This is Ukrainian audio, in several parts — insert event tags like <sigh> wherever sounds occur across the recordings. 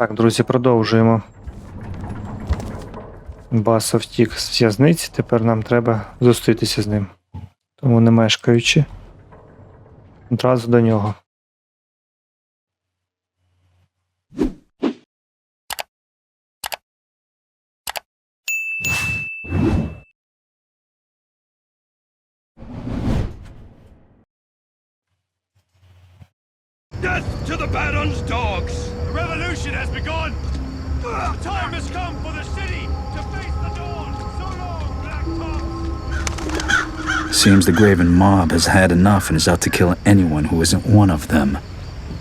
Так, друзі, продовжуємо. Басо втік з в'язниці, тепер нам треба зустрітися з ним. Тому не мешкаючи. Одразу до нього. Seems the Graven mob has had enough and is out to kill anyone who isn't one of them.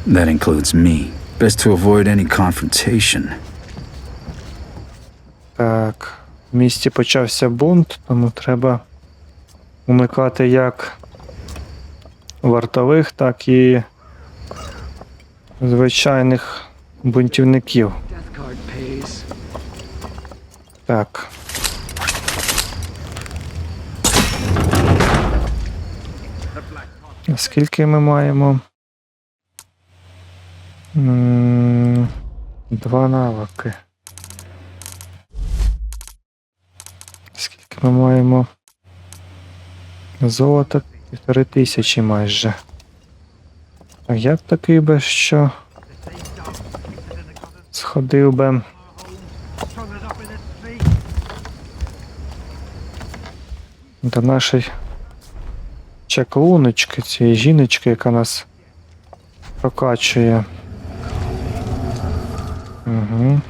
That includes me. Best to avoid any confrontation. Так, в місті почався бунт, тому треба умикати як вартових, так і звичайних бунтівників. Так. Скільки ми маємо? Два навики. Скільки ми маємо? Золота півтори тисячі майже. А я б такий би що сходив би. до нашої чаклуночки, цієї жіночки, яка нас прокачує. Угу.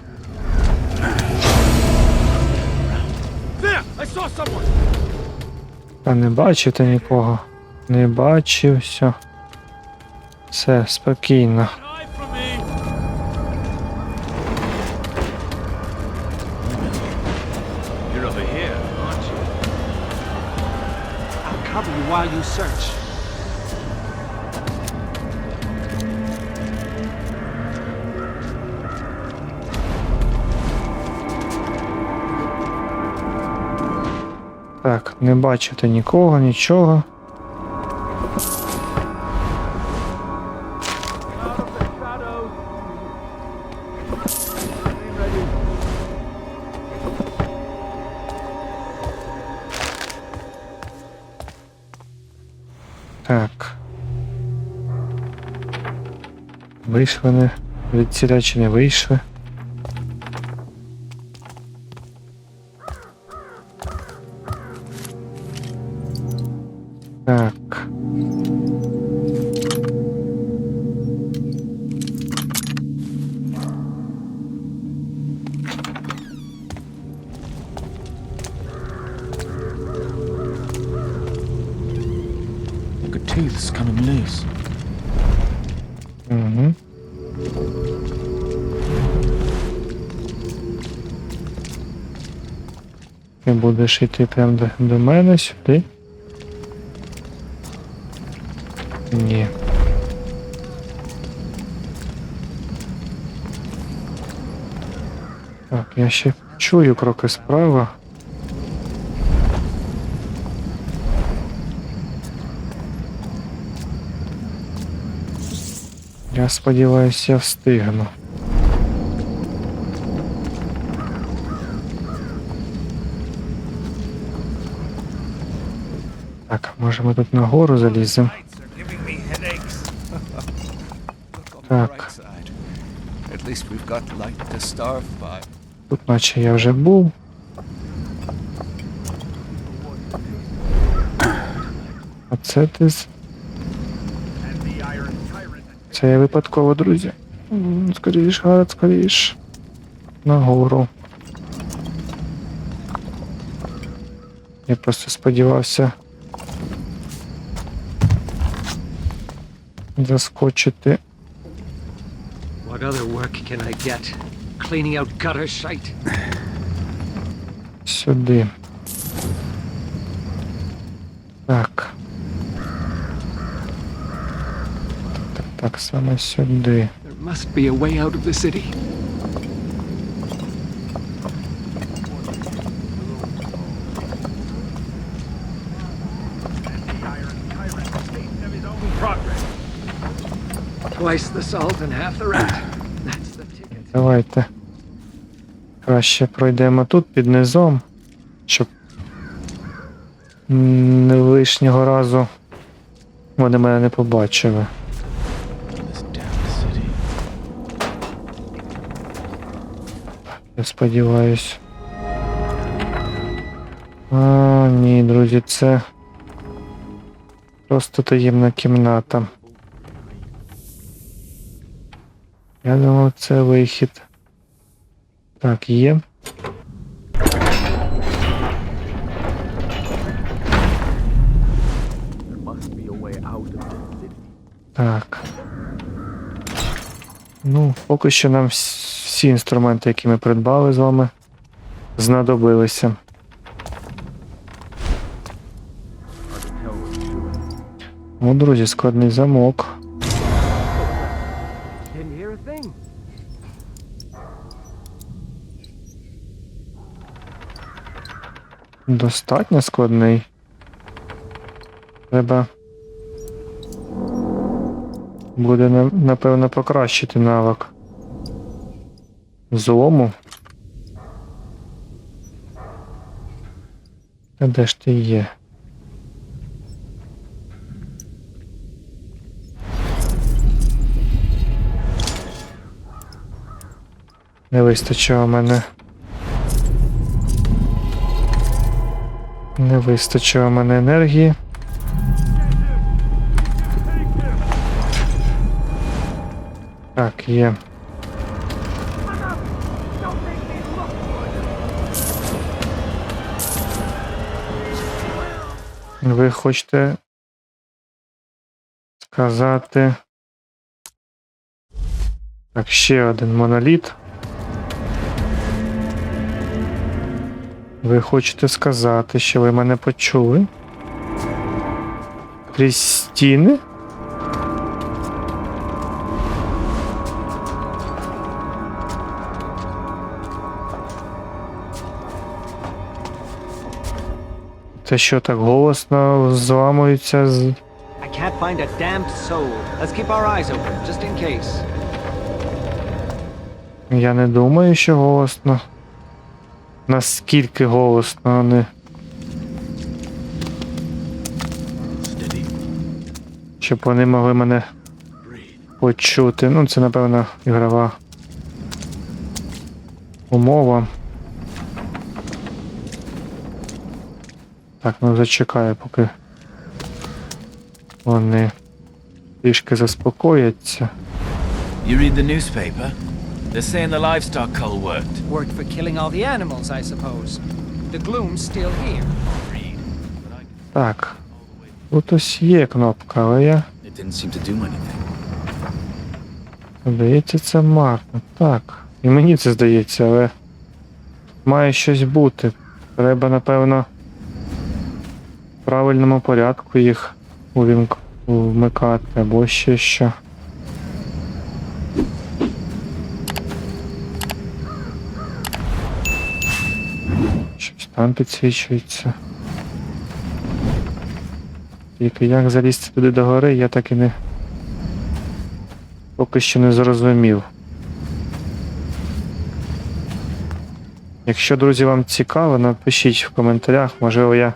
Та не бачите нікого. Не бачив, все. Все, спокійно. You search. Так, не бачите нікого, нічого. Вийшли не від чи не вийшли. Будеш йти прямо до, до мене сюди. Ні. Так, я ще чую кроки справа. Я сподіваюся, я встигну. Так, може ми тут нагору заліземо. Так, тут наче я вже був. А це ти з. Це я випадково, друзі. Скоріш, гард, скоріш. Нагору. Я просто сподівався. Заскочити. What other work can I get? Cleaning out gutter shite? Сюди. Так. Так, так саме сюди. There must be a way out of the city. Twice the salt and half the rent. That's the ticket. Давайте. Краще пройдемо тут під низом, щоб не лишнього разу вони мене не побачили. Я сподіваюсь. А, ні, друзі, це просто таємна кімната. Я думав, це вихід. Так, є. Так. Ну, поки що нам всі інструменти, які ми придбали з вами, знадобилися. О, друзі, складний замок. Достатньо складний. Треба. Буде на- напевно покращити навик. Злому. А де ж ти є? Не вистачило мене. Не вистачило мене енергії. Так, є. Ви хочете сказати. Так, ще один моноліт. Ви хочете сказати, що ви мене почули? Крізь стіни? Це що так голосно зламується з. I can't find a damned soul. Let's keep our eyes open, just in case. Я не думаю, що голосно. Наскільки голосно вони. Щоб вони могли мене почути. Ну, це, напевно, ігрова умова. Так, ну зачекаю, поки вони трішки заспокояться. You read the newspaper? They're saying the livestock cull worked. Worked for killing all the animals, I suppose. The gloom's still here. Так. Тут ось є кнопка, але я. It didn't seem to do anything. Здається, це марно. Так. І мені це здається, але має щось бути. Треба, напевно, в правильному порядку їх увімк... вмикати або ще що. Щось там підсвічується. Тільки як залізти туди до гори, я так і не. Поки що не зрозумів. Якщо, друзі, вам цікаво, напишіть в коментарях, можливо, я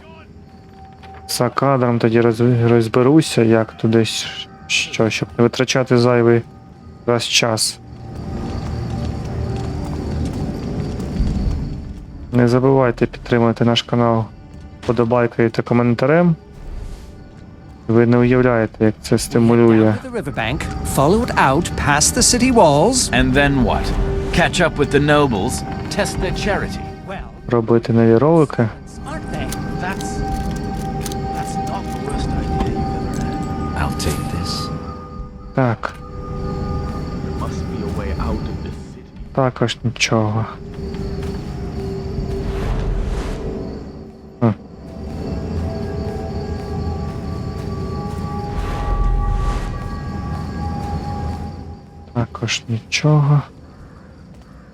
за кадром тоді розберуся, як туди що, щоб не витрачати зайвий раз час. Не забувайте підтримувати наш канал подобайкою та коментарем. Ви не уявляєте, як це стимулює. The riverbank, followed out past the Також нічого.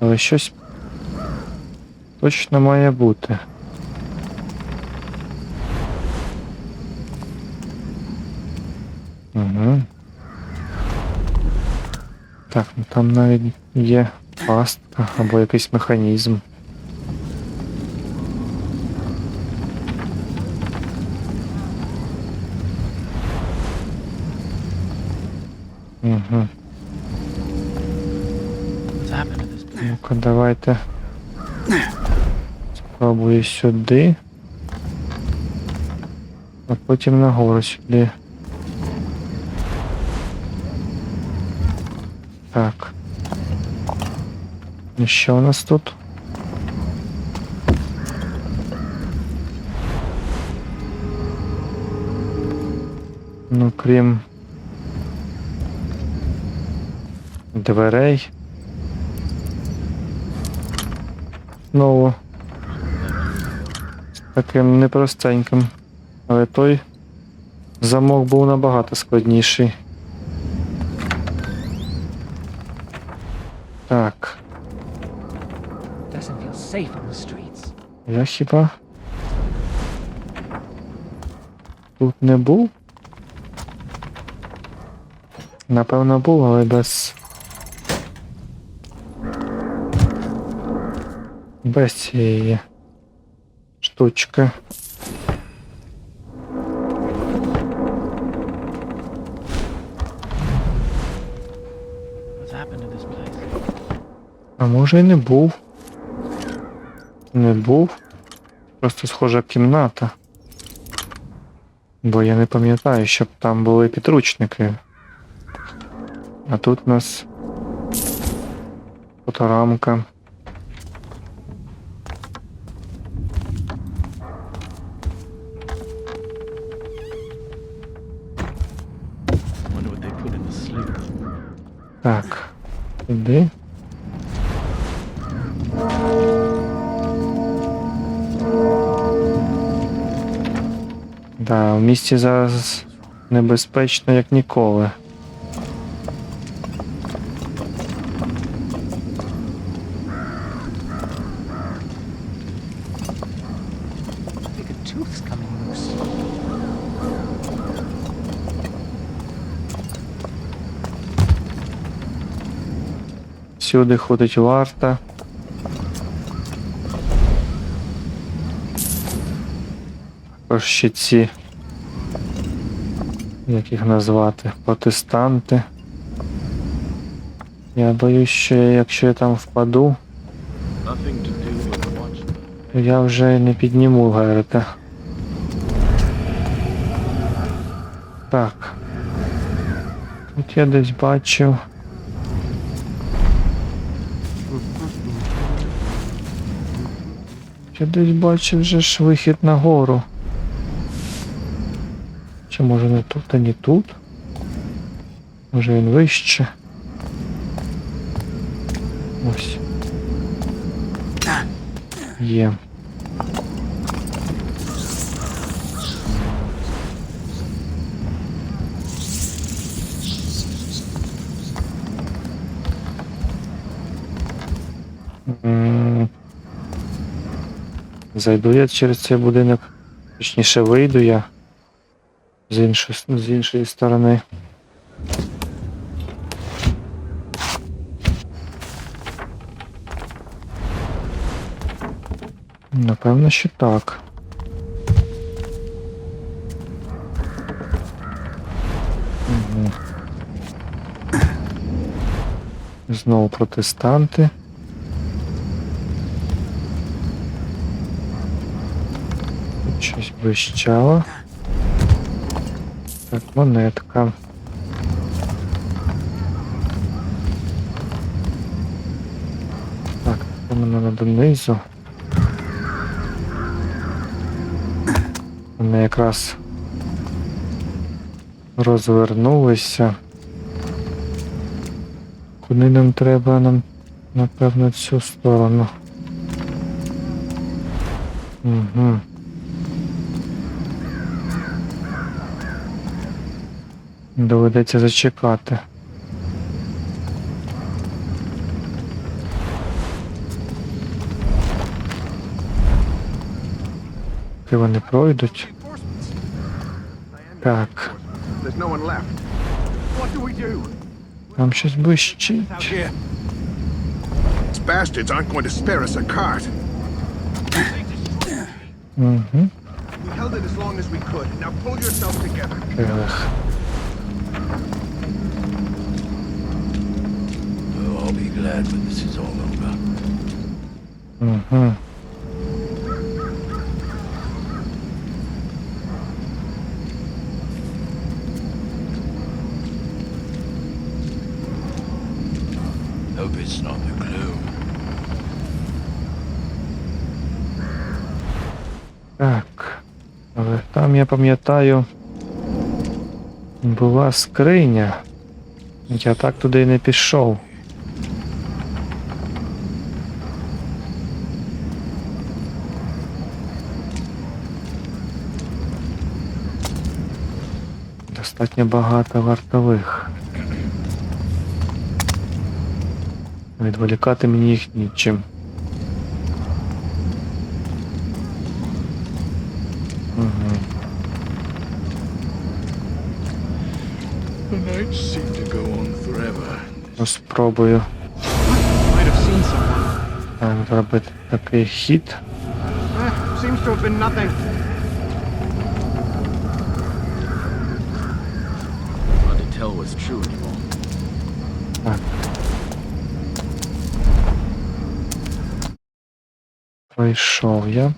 Але щось точно має бути. Угу. Так, ну там навіть є пастка або якийсь механізм. Угу. Ну-ка, давайте. Спробую сюди. А потім нагору сюди. Так. І що у нас тут? Ну, крім дверей. Знову. Таким непростеньким. Але той замок був набагато складніший. Так, я хіба тут не був? Напевно був, але без. Без цієї штучки. А може і не був. Не був. Просто схожа кімната. Бо я не пам'ятаю, щоб там були підручники. А тут у нас фоторамка. Іди. Да, в місті зараз небезпечно, як ніколи. Всюди ходить варта. Також ще ці. Як їх назвати? Протестанти. Я боюсь, що якщо я там впаду, то я вже не підніму Герета. Так. Тут я десь бачив. Я десь бачив вже ж вихід на гору. Чи може не тут, а не тут? Може він вище? Ось. Є. Зайду я через цей будинок. Точніше вийду я з іншої, з іншої сторони. Напевно, що так. Знову протестанти. Тут. Так, монетка. Так, воно надо донизу. Вони якраз розвернулися. Куди нам треба? Нам, напевно, цю сторону. Угу. Доведеться зачекати. Поки вони пройдуть. Так, There's no one left. What be glad when this is all over. Угу. Hope it's not the glue. Так. Але там я пам'ятаю. Була скриня. Я так туди не пішов. Достатньо багато вартових. Відволікати мені їх нічим. Ну, Спробую так, зробити такий хід. tell what's true anymore. Так. Пройшов я.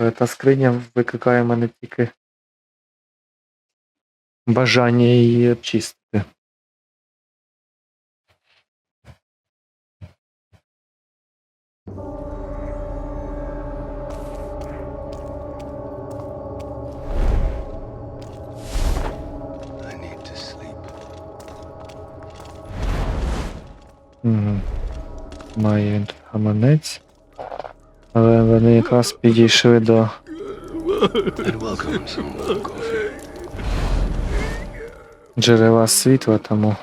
Е, Та скриня викликає в мене тільки бажання її обчистити. Угу. Має він тут гаманець. Але вони якраз підійшли до джерела світла, тому.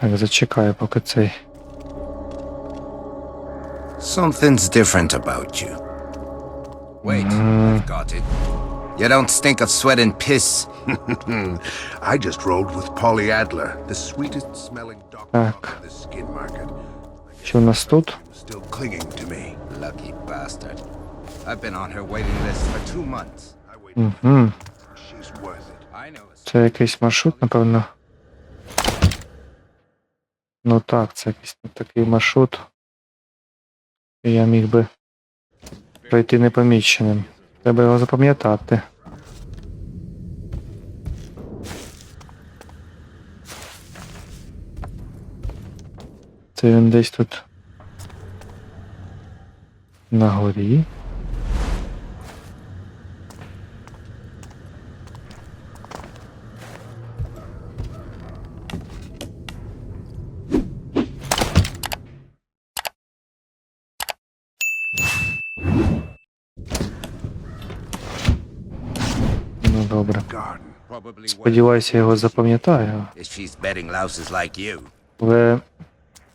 Так, зачекаю, поки цей. Something's different about you. Wait, I've got it. You don't stink of sweat and piss. <laughs> I just rolled with Polly Adler, the sweetest smelling dog Так. on the skin market. Що у нас тут? Still clinging to me. Lucky bastard. I've been on her waiting list for two months. I wait. Угу. She's worth it. I know. a Це якийсь маршрут, напевно. Ну так, це якийсь такий маршрут. І Я міг би пройти непоміченим. Треба його запам'ятати. Це він десь тут на горі. Сподіваюся, я його запам'ятаю. Але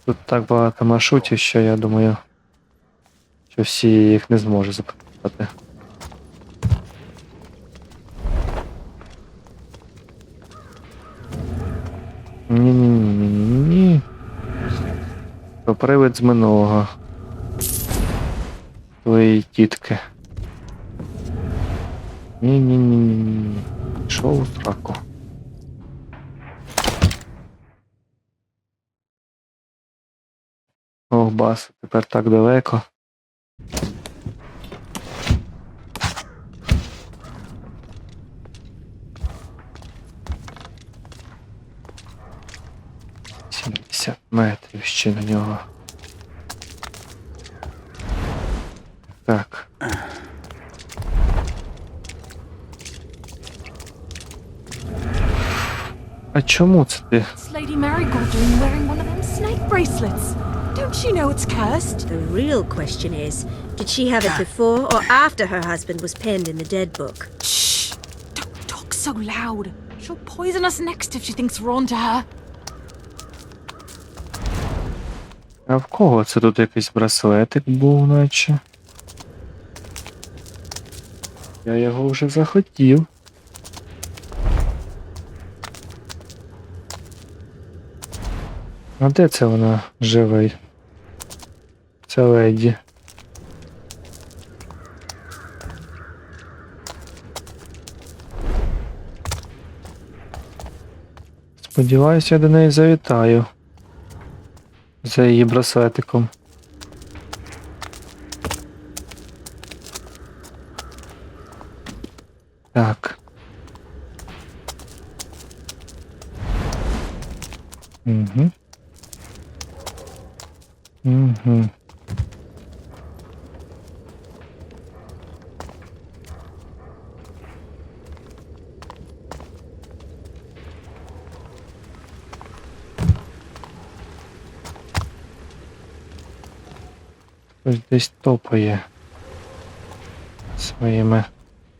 тут так багато маршрутів, що я думаю, що всі їх не зможу запам'ятати. Ні-ні-ні-ні-ні. То привид з минулого. Твоєї тітки. Ні-ні-ні-ні-ні. Пішов у сраку. Ох, бас, тепер так далеко. Сімдесят метрів ще на нього. Так. А чому це ти? Lady Marigold wearing one of them snake bracelets? Don't she know it's cursed? The real question is did she have it before or after her husband was penned in the dead book? Shh! Don't talk so loud. She'll poison us next if she thinks we're on to her. А в кого це тут якийсь браслетик був, наче? Я його вже захотів. А де це вона живе? Це леді. Сподіваюся, я до неї завітаю. За її браслетиком. Так. Угу. Угу. Хтось десь топає своїми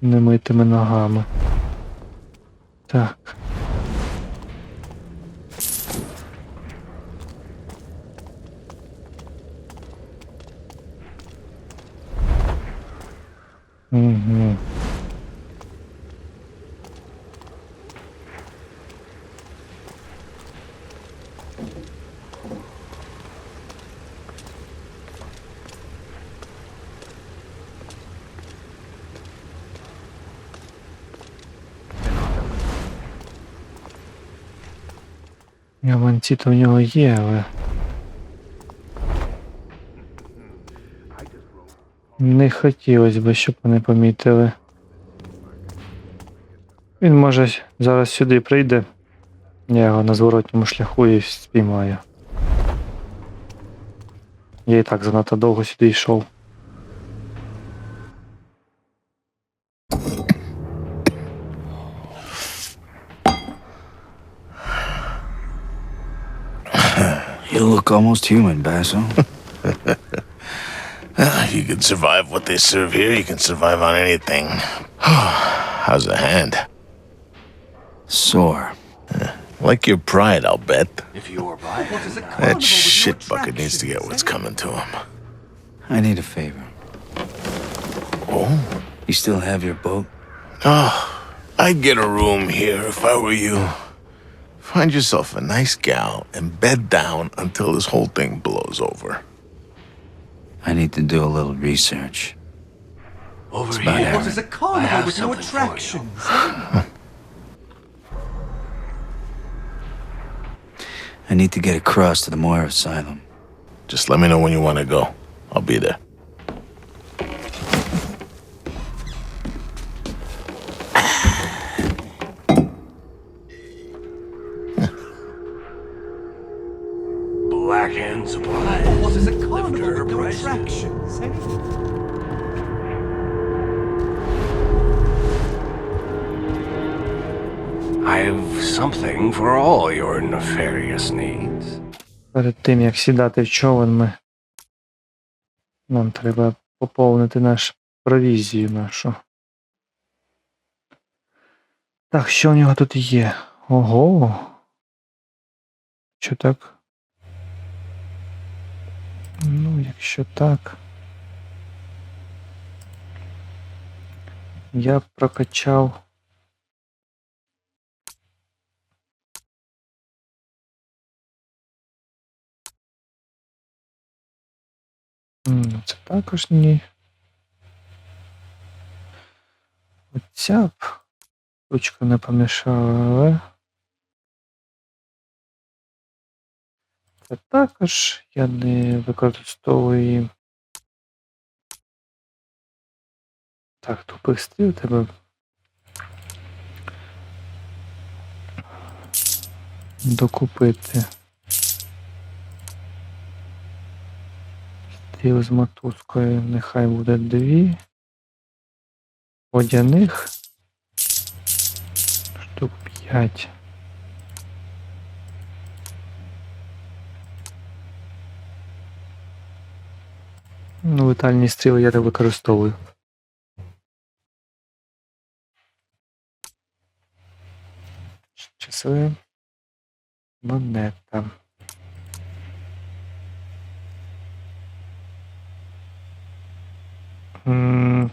немитими ногами. Так. Угу. Гаманці то в нього є, але. Не хотілося б, щоб вони помітили. Він може зараз сюди прийде. Я його на зворотньому шляху і спіймаю. Я і так занадто довго сюди йшов. Look almost human, Basil. <laughs> Ah, you can survive what they serve here, you can survive on anything. <sighs> How's the hand? Sore. Eh, like your pride, I'll bet. That shit bucket needs to get what's coming to him. I need a favor. Oh? You still have your boat? Oh, I'd get a room here if I were you. Find yourself a nice gal and bed down until this whole thing blows over. I need to do a little research. Over It's here. What is a carnival with no attractions? I need to get across to the Moira Asylum. Just let me know when you want to go. I'll be there. Перед тим як сідати в човен, ми. Нам треба поповнити наш провізію нашу. Так, що у нього тут є? Ого. Що так? Ну, якщо так. Я прокачав. Це також ні. Оця б ручка не помішала, але. Це також я не використовую. Так, тупих стріл тебе. Докупити. Стріл з мотузкою нехай буде дві. Водяних. Штук п'ять. Ну, летальні стріли я не використовую. Часи. Монета. Hmm.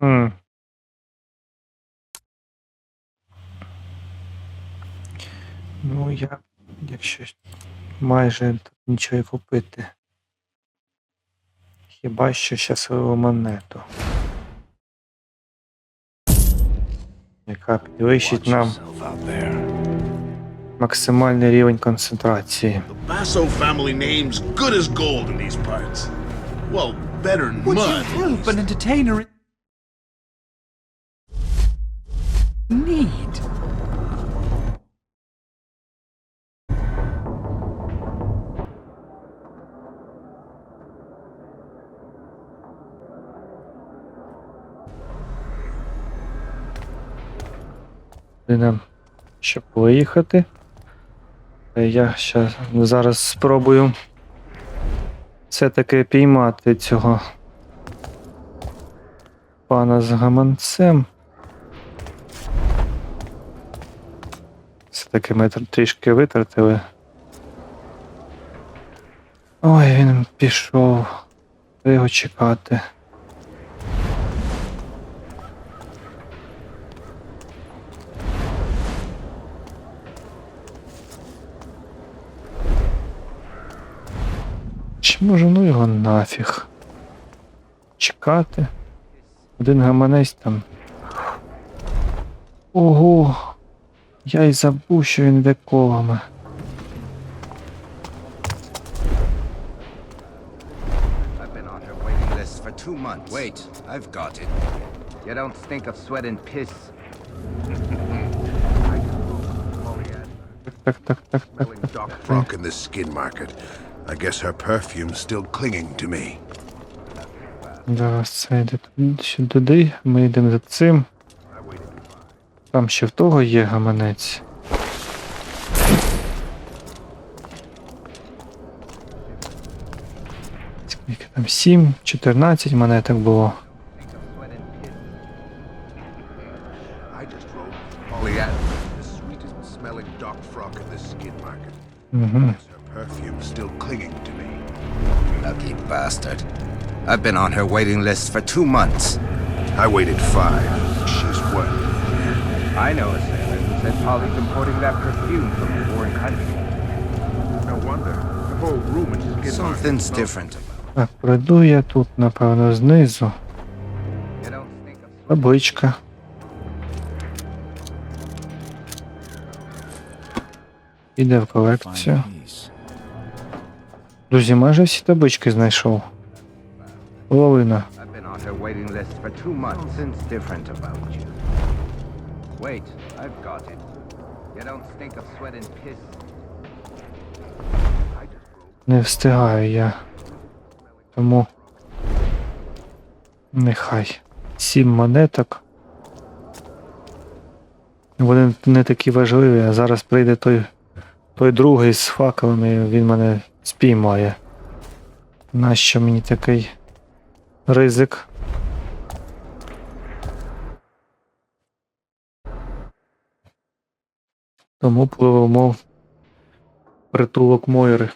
Hmm. Ну, я, якщо майже тут нічого й купити. Хіба що щасливу монету. Яка підвищить нам максимальний рівень концентрації. Well, better than mud. help an entertainer need? Нам щоб виїхати. Е, Я ще зараз спробую все-таки піймати цього пана з гаманцем. Все-таки ми тр- трішки витратили. Ой, він пішов. Його чекати. Чи може ну його нафіг? Чекати. Один гаманець там. Ого. Я й забув, що він йде колами. Two months. Wait, I've got it. You don't stink of sweat and piss. Так, так, так, так, так. In the skin market. I guess her perfume's still clinging to me. Зараз це йде туди- ми йдемо за цим. Там ще в того є гаманець. Скільки там? 7, 14 монеток було. I I've been on her waiting list for two months. I waited five. She's worth it. I know a sailor who said Polly's importing that perfume from a foreign country. No wonder. The whole room in skin Something's market. different about Так, пройду я тут, напевно, знизу. You don't stink of sweat. Табличка. Іде в колекцію. Fine piece. Друзі, майже всі таблички знайшов. Половина. I've been on her waiting list for two months. Something's different about you. Wait, I've got it. You don't stink of sweat and piss. Не встигаю я. Тому. Нехай. Сім монеток. Вони не такі важливі, а зараз прийде той, той другий з факелами, він мене спіймає. Нащо мені такий ризик? Тому пливемо притулок Мойри.